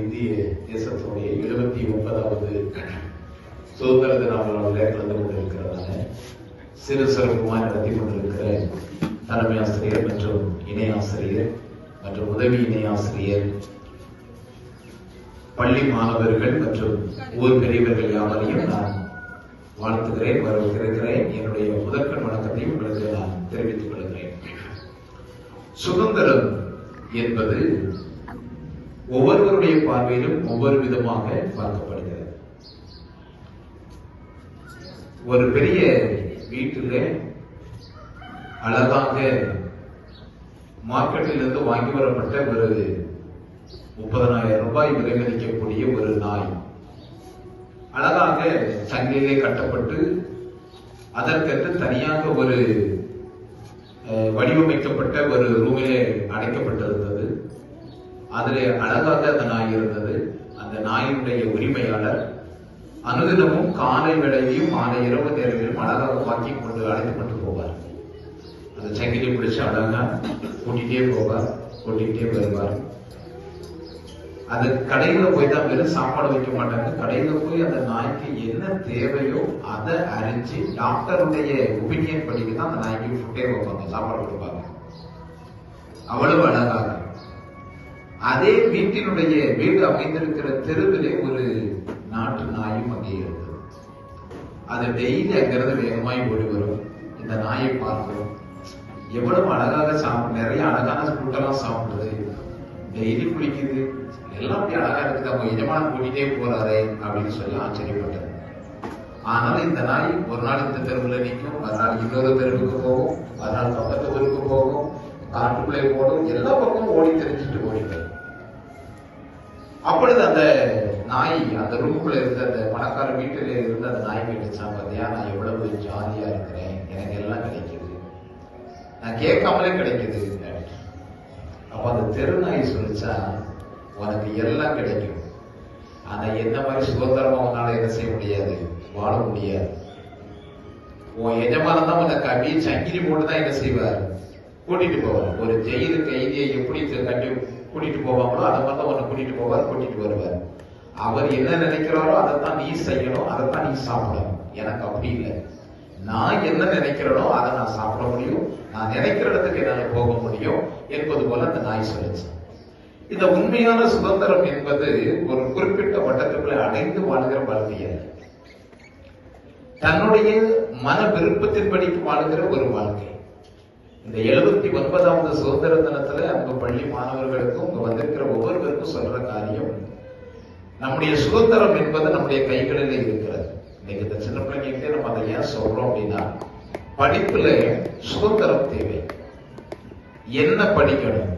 இந்திய தேசத்தினுடைய எழுபத்தி ஒன்பதாவது சுதந்திர தின விழாவில் கலந்து கொண்டிருக்கிறதான சிறு சிறப்புமாய் நடத்தி கொண்டிருக்கிற தலைமை ஆசிரியர் மற்றும் இணை ஆசிரியர் மற்றும் உதவி இணை ஆசிரியர் பள்ளி மாணவர்கள் மற்றும் ஊர் பெரியவர்கள் யாவரையும் நான் வாழ்த்துகிறேன் வரவேற்கிறேன். என்னுடைய முதற்கண் வணக்கத்தையும் உங்களுக்கு நான் தெரிவித்துக் கொள்கிறேன். சுதந்திரம் என்பது ஒவ்வொருவருடைய பார்வையிலும் ஒவ்வொரு விதமாக பார்க்கப்படுகிறது. ஒரு பெரிய வீட்டில் அழகாக மார்க்கெட்டில் இருந்து வாங்கி வரப்பட்ட ஒரு முப்பதனாயிரம் ரூபாய் விலைமதிக்கக்கூடிய ஒரு நாய். அழகாக சங்கிலே கட்டப்பட்டு அதற்கென்று தனியாக ஒரு அஹ், வடிவமைக்கப்பட்ட ஒரு ரூமிலே அடைக்கப்பட்டிருந்தது. அதிலே அழகாக அந்த நாய் இருந்தது. அந்த நாயினுடைய உரிமையாளர் அனுதினமும் காலை வேளையிலும் மாலை இரவு நேரத்திலும் அழகாக வாக்கிங் கொண்டு அழைத்து கொண்டு போவார். அந்த சங்கிலி பிடிச்சு அழகா கூட்டிகிட்டே போவார் கூட்டிகிட்டே வருவார். அது கடையில போய் தான் வெறும் சாப்பாடு வைக்க மாட்டாங்க. கடையில போய் அந்த நாய்க்கு என்ன தேவையோ அதை அறிஞ்சு டாக்டருடைய ஒப்பீனியன் படிக்கு தான் அந்த நாய்க்கு ஃபுட்டே வைப்பாங்க சாப்பாடு கொடுப்பாங்க. அவ்வளவு அழகாக. அதே வீட்டினுடைய வீடு அமைந்திருக்கிற தெருவிலே ஒரு நாட்டு நாயும் அங்கே இருந்தது. அது டெய்லி அங்கிருந்து வேகமாய் ஓடி வரும். இந்த நாயை பார்க்கிறோம் எவ்வளவு அழகாக சாப்பிடும் நிறைய அழகான ஃபுட்டெல்லாம் சாப்பிடுது. டெய்லி குளிக்குது. எல்லாம் அப்படி அழகா இருக்குது. அவங்க எஜமான கூட்டிகிட்டே போறாரே அப்படின்னு சொல்லி ஆச்சரியப்பட்டது. ஆனால் இந்த நாய் ஒரு நாள் இந்த தெருவில் நிற்கும் மறுநாள் இன்னொரு தெருவுக்கு போகும் மறுநாள் பக்கத்து ஊருக்கு போகும். காட்டுக்குள்ளே போடும் எல்லா பக்கமும் ஓடி தெரிஞ்சுட்டு ஓடி அப்பொழுது அந்த நாய் அந்த ரூமுக்குள்ள இருந்த அந்த பணக்கார வீட்டில் இருந்து அந்த நாய் கேட்டுச்சான் பார்த்தியா நான் எவ்வளவு ஜாலியா இருக்கிறேன். எனக்கு எல்லாம் கிடைக்குது. நான் கேட்காமலே கிடைக்குது. அப்ப அந்த தெரு நாய் சொல்லிச்சா உனக்கு எல்லாம் கிடைக்கும். ஆனா என்ன மாதிரி சுதந்திரமா உன்னால என்ன செய்ய முடியாது? வாழ முடியாது. உன் எஜமானன் தான் உனக்கு அப்படியே சங்கிலி போட்டு தான் என்ன செய்வார்? கூட்டிட்டு போவார். ஒரு ஜெயிலு கைதியை எப்படி கட்டி கூட்டிட்டு போவாங்களோ அதை மட்டும் ஒன்று உன்னை கூட்டிட்டு போவார் கூட்டிட்டு வருவார். அவர் என்ன நினைக்கிறாரோ அதைத்தான் நீ செய்யணும் அதைத்தான் நீ சாப்பிடணும். எனக்கு அப்படி இல்லை. நான் என்ன நினைக்கிறேனோ அதை நான் சாப்பிட முடியும். நான் நினைக்கிற இடத்துக்கு என்னால போக முடியும் என்பது போல அந்த நாய் சொல்லுச்சு. இந்த உண்மையான சுதந்திரம் என்பது ஒரு குறிப்பிட்ட வட்டத்துக்குள்ள அடைந்து வாழ்கிற வாழ்க்கை அல்ல. தன்னுடைய மன விருப்பத்தின்படி வாழ்கிற ஒரு வாழ்க்கை. இந்த எழுபத்தி ஒன்பதாவது சுதந்திர தினத்துல அங்க பள்ளி மாணவர்களுக்கும் இங்க வந்திருக்கிற ஒவ்வொருவருக்கும் சொல்ற காரியம் நம்முடைய சுதந்திரம் என்பது நம்முடைய கைகளில் இருக்கிறது. இன்னைக்கு இந்த சின்ன பிள்ளைங்ககிட்ட நம்ம அதை ஏன் சொல்றோம் அப்படின்னா படிப்புல சுதந்திரம் தேவை. என்ன படிக்கணும்?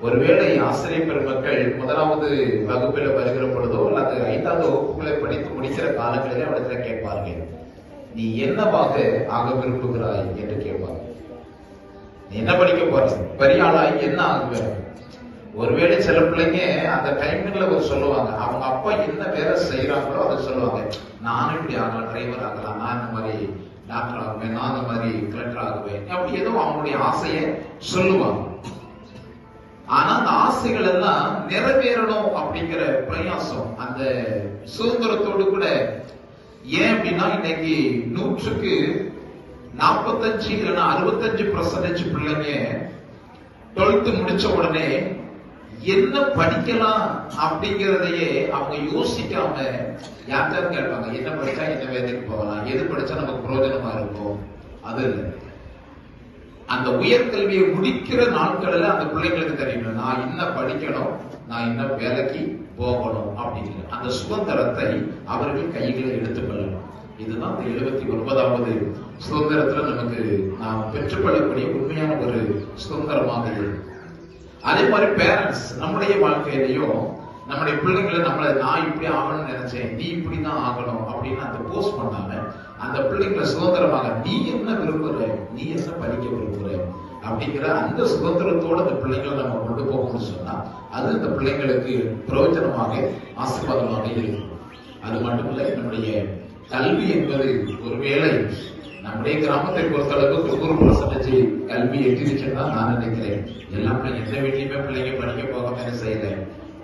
ஒருவேளை ஆசிரியர் பெருமக்கள் முதலாவது வகுப்பில வருகிற பொழுதோ அல்லது ஐந்தாவது வகுப்புகளை படித்து முடிக்கிற காலங்களிலே அவரிடத்துல கேட்பார்கள். நீ என்னவாக ஆக விரும்புகிறாய் என்று கேட்பாங்க நீ என்ன படிக்க போற? பெரிய ஆளாய் என்ன ஆகுவேன் ஒருவேளை சில பிள்ளைங்க அந்த டைமிங்ல ஒரு சொல்லுவாங்க. அவங்க அப்பா என்ன வேலை செய்யறாங்களோ அதை சொல்லுவாங்க. நானும் இப்படி ஆகலாம் டிரைவர் ஆகலாம். நான் இந்த மாதிரி டாக்டர் ஆகுவேன். நான் இந்த மாதிரி கலெக்டர் ஆகுவேன். அப்படி ஏதோ அவங்களுடைய ஆசையை சொல்லுவாங்க. ஆனா அந்த ஆசைகள் எல்லாம் நிறைவேறணும் அப்படிங்கிற பிரயாசம் அந்த சுதந்திரத்தோடு கூட. ஏன் அப்படின்னா இன்னைக்கு நூற்றுக்கு நாற்பத்தஞ்சு இல்லைன்னா அறுபத்தஞ்சு பர்சன்டேஜ் பிள்ளைங்க டுவெல்த் முடிச்ச உடனே என்ன படிக்கலாம் அப்படிங்கிறதையே அவங்க யோசிக்காம யார்கிட்ட கேட்பாங்க என்ன படிச்சா என்ன வேலைக்கு போகலாம்? எது படிச்சா நமக்கு பிரயோஜனமா இருக்கும்? அது அந்த உயர்கல்வியை முடிக்கிற நாட்களில் அந்த பிள்ளைங்களுக்கு தெரியும் நான் என்ன படிக்கணும்? நான் என்ன வேலைக்கு போகணும்? அப்படின்னு அந்த சுதந்திரத்தை அவர்கள் கைகளை எடுத்துக்கொள்ளணும் இதுதான் இந்த எழுபத்தி ஒன்பதாவது சுதந்திரத்துல நமக்கு நாம் பெற்றுக்கொள்ளக்கூடிய உண்மையான ஒரு சுதந்திரமாக இருக்கு. அதே மாதிரி பேரண்ட்ஸ் நம்முடைய வாழ்க்கையிலையும் நம்முடைய பிள்ளைங்களை நம்மளை நான் இப்படி ஆகணும்னு நினைச்சேன் நீ இப்படி தான் ஆகணும் அப்படின்னு அந்த போஸ்ட் பண்ணாம அந்த பிள்ளைங்களை சுதந்திரமாக நீ என்ன விரும்புற நீ என்ன படிக்க விரும்புற அப்படிங்கிற அந்த சுதந்திரத்தோட அந்த பிள்ளைங்களை நம்ம கொண்டு போகணும்னு சொன்னா அது அந்த பிள்ளைங்களுக்கு பிரயோஜனமாக ஆசீர்வாதமாக இருக்கும். அது மட்டுமல்ல நம்முடைய கல்வி என்பது ஒருவேளை நம்முடைய கிராமத்தை பொறுத்தளவுக்கு தொண்ணூறு பர்சன்டேஜ் கல்வி எட்டிருச்சுன்னு தான் நான் நினைக்கிறேன். எல்லாம் பிள்ளைங்க எந்த வீட்லையுமே பிள்ளைங்க படிக்க போகாம என்ன செய்யல.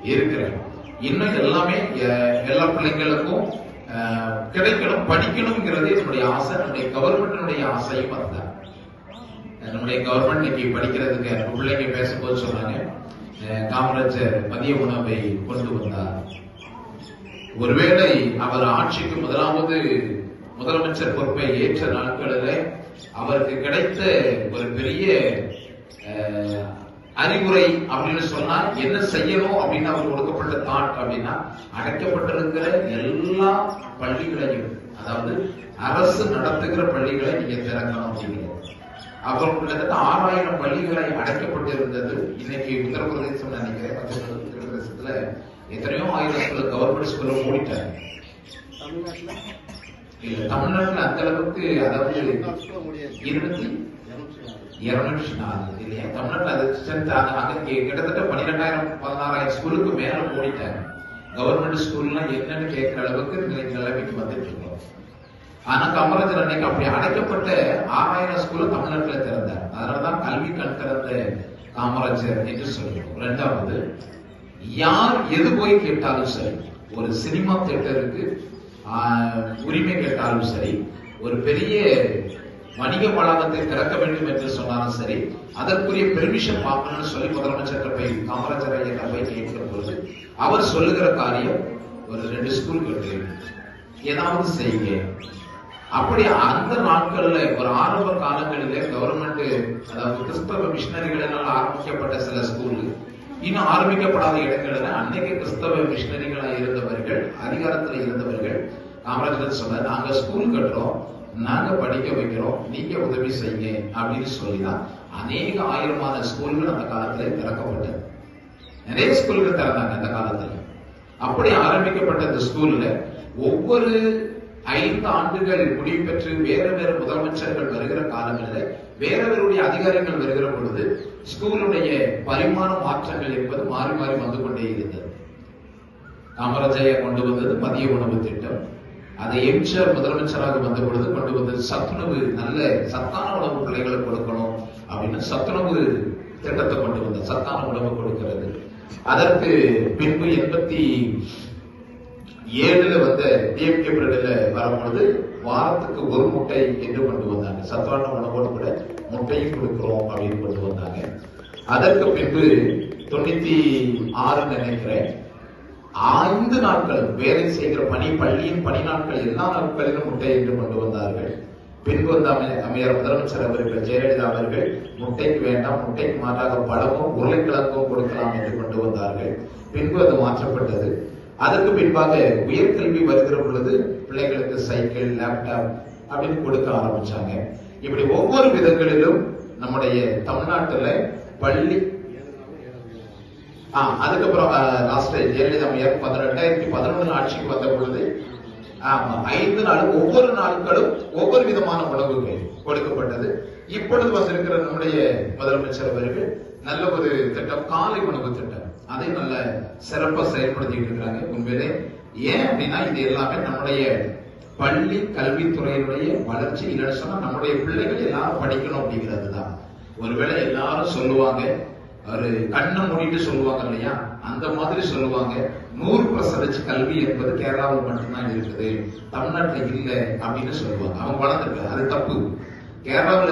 இருக்கிறேன். இன்னும் எல்லாமே எல்லா பிள்ளைங்களுக்கும் கிடைக்கணும் படிக்கணுங்கிறது என்னுடைய ஆசை. நம்முடைய கவர்மெண்டினுடைய ஆசையும் அதுதான். நம்முடைய கவர்மெண்ட் இன்னைக்கு படிக்கிறதுக்கு பிள்ளைங்க பேசும்போது சொன்னாங்க. அஹ், காமராஜர் மதிய உணவை கொண்டு வந்தார். ஒருவேளை அவர் ஆட்சிக்கு முதலாவது முதலமைச்சர் பொறுப்பை ஏற்ற நாட்களில் அவருக்கு கிடைத்த ஒரு பெரிய அஹ், அறிவுரை அப்படின்னு சொன்னா என்ன செய்யணும் அப்படின்னு அவர் கொடுக்கப்பட்ட தாட் அப்படின்னா அடைக்கப்பட்டிருக்கிற எல்லா பள்ளிகளையும் அதாவது அரசு நடத்துகிற பள்ளிகளை நீங்க திறக்கணும் அப்படிங்கிறது அப்புறம் கிட்டத்தட்ட ஆறாயிரம் பள்ளிகளை அடைக்கப்பட்டிருந்தது. இன்னைக்கு உத்தரப்பிரதேசம் நினைக்கிறேன் உத்தரப்பிரதேசத்துல எத்தனையோ ஆயிரம் ஸ்கூல் கவர்மெண்ட் ஸ்கூல்ல மூடிட்டாங்க. தமிழ்நாட்டுல இல்ல தமிழ்நாட்டுல அந்த அளவுக்கு அதாவது இருபத்தி இருநூற்றி நாலு. இல்லையா? தமிழ்நாட்டுல அது ஸ்ட்ரென்த் அங்க கிட்டத்தட்ட பன்னிரெண்டாயிரம் பதினாறாயிரம் ஸ்கூலுக்கு மேல மூடிட்டாங்க. கவர்மெண்ட் ஸ்கூல்லாம் என்னன்னு கேட்கிற அளவுக்கு இன்னைக்கு நிலைமைக்கு வந்துட்டு இருக்கோம். ஆனா காமராஜர் அன்னைக்கு அப்படி அடைக்கப்பட்ட ஆறாயிரம் ஸ்கூல் தமிழ்நாட்டுல திறந்தார் அதனாலதான் கல்வி கண் திறந்த காமராஜர் என்று சொல்லுவோம் ரெண்டாவது யார் எது போய் கேட்டாலும் சரி ஒரு சினிமா தியேட்டருக்கு ஆஹ், உரிமை கேட்டாலும் சரி ஒரு பெரிய வணிக வளாகத்தை திறக்க வேண்டும் என்று சொன்னாலும் சரி அதற்குரிய பெர்மிஷன் பார்க்கணும்னு சொல்லி முதலமைச்சர் போய் காமராஜர் ஐயா போய் கேட்கிற பொழுது அவர் சொல்லுகிற காரியம் ஒரு ரெண்டு ஸ்கூல் கட்டு ஏதாவது செய்யுங்க. அப்படி அந்த நாட்கள்ல ஒரு ஆரம்ப காலங்களிலே கவர்மெண்ட் அதாவது கிறிஸ்தவ மிஷினரிகளினால் ஆரம்பிக்கப்பட்ட சில ஸ்கூல் இன்னும் ஆரம்பிக்கப்படாத இடங்கள்ல அன்னைக்கு கிறிஸ்தவ மிஷினரிகளா இருந்தவர்கள் அதிகாரத்துல இருந்தவர்கள் காமராஜர் சொன்னார் நாங்க ஸ்கூல் கட்டுறோம் நாங்க படிக்க வைக்கிறோம் நீங்க உதவி செய்யுங்க அப்படின்னு சொல்லிதான் அநேக ஆயிரமான ஸ்கூல்கள் அந்த காலத்துல திறக்கப்பட்டது. நிறைய ஸ்கூல்கள் திறந்தாங்க அந்த காலத்துல. அப்படி ஆரம்பிக்கப்பட்ட இந்த ஸ்கூல்ல ஒவ்வொரு ஐந்து ஆண்டுகள் முடிவு பெற்று வேற வேற முதலமைச்சர்கள் வருகிற காலங்களில் வேறவருடைய அதிகாரங்கள் வருகிற பொழுது ஸ்கூலுடைய பரிமாண மாற்றங்கள் என்பது மாறி மாறி வந்து கொண்டே இருந்தது. காமராஜையா கொண்டு வந்தது மதிய உணவு திட்டம். அதை எம்ஜிஆர் முதலமைச்சராக வந்த பொழுது கொண்டு வந்தது சத்துணவு நல்ல சத்தான உணவு பிள்ளைகளுக்கு கொடுக்கணும் அப்படின்னு சத்துணவு திட்டத்தை கொண்டு வந்த சத்தான உணவு கொடுக்கிறது. அதற்கு பின்பு எண்பத்தி ஏழுல வந்த டிஎம்கே பீரியட்ல வரும்பொழுது வாரத்துக்கு ஒரு முட்டை என்று கொண்டு வந்தாங்க. சத்தான உணவோடு கூட முட்டையும் கொடுக்கிறோம் அப்படின்னு கொண்டு வந்தாங்க. அதற்கு பின்பு தொண்ணூத்தி ஆறு நினைக்கிறேன். ஐந்து நாட்கள் வேலை செய்கிற பணி பள்ளியின் பணி நாட்கள் எல்லா நாட்களிலும் முட்டை என்று கொண்டு வந்தார்கள். பின்பு வந்த அமை- முதலமைச்சர் அவர்கள் ஜெயலலிதா அவர்கள் முட்டைக்கு வேண்டாம் முட்டைக்கு மாற்றாக பழமும் உருளைக்கிழங்கும் கொடுக்கலாம் என்று கொண்டு வந்தார்கள். பின்பு அது மாற்றப்பட்டது. அதற்கு பின்பாக உயர்கல்வி வருகிற பொழுது பிள்ளைகளுக்கு சைக்கிள் லேப்டாப் அப்படின்னு கொடுக்க ஆரம்பிச்சாங்க. இப்படி ஒவ்வொரு விதங்களிலும் நம்முடைய தமிழ்நாட்டுல பள்ளி ஆஹ் அதுக்கப்புறம் லாஸ்ட் ஜெயலலிதா அம்மையார் பதினெட்டாயிரத்தி பதினொன்று ஆட்சிக்கு வந்த பொழுது ஆமா ஐந்து நாள் ஒவ்வொரு நாட்களும் ஒவ்வொரு விதமான உணவுகள் கொடுக்கப்பட்டது. இப்பொழுது வந்திருக்கிற நம்முடைய முதலமைச்சர் அவர்கள் நல்ல ஒரு திட்டம் காலை உணவு திட்டம். அதை நல்ல சிறப்பாக செயல்படுத்திட்டு இருக்காங்க. உண்மையிலே ஏன் அப்படின்னா இது எல்லாமே நம்முடைய பள்ளி கல்வித்துறையினுடைய வளர்ச்சி இல்லைன்னு சொன்னா நம்முடைய பிள்ளைகள் எல்லாரும் படிக்கணும் அப்படிங்கிறது தான் ஒருவேளை எல்லாரும் சொல்லுவாங்க ஒரு கண்ணை மூடிட்டு சொல்லுவாங்க இல்லையா? அந்த மாதிரி சொல்லுவாங்க. நூறு பர்சன்டேஜ் கல்வி என்பது கேரளாவில் மட்டும்தான் இருக்குது. தமிழ்நாட்டுல இல்லை அப்படின்னு சொல்லுவாங்க. அவங்க வளர்ந்துருக்காங்க. அது தப்பு. கேரளாவில்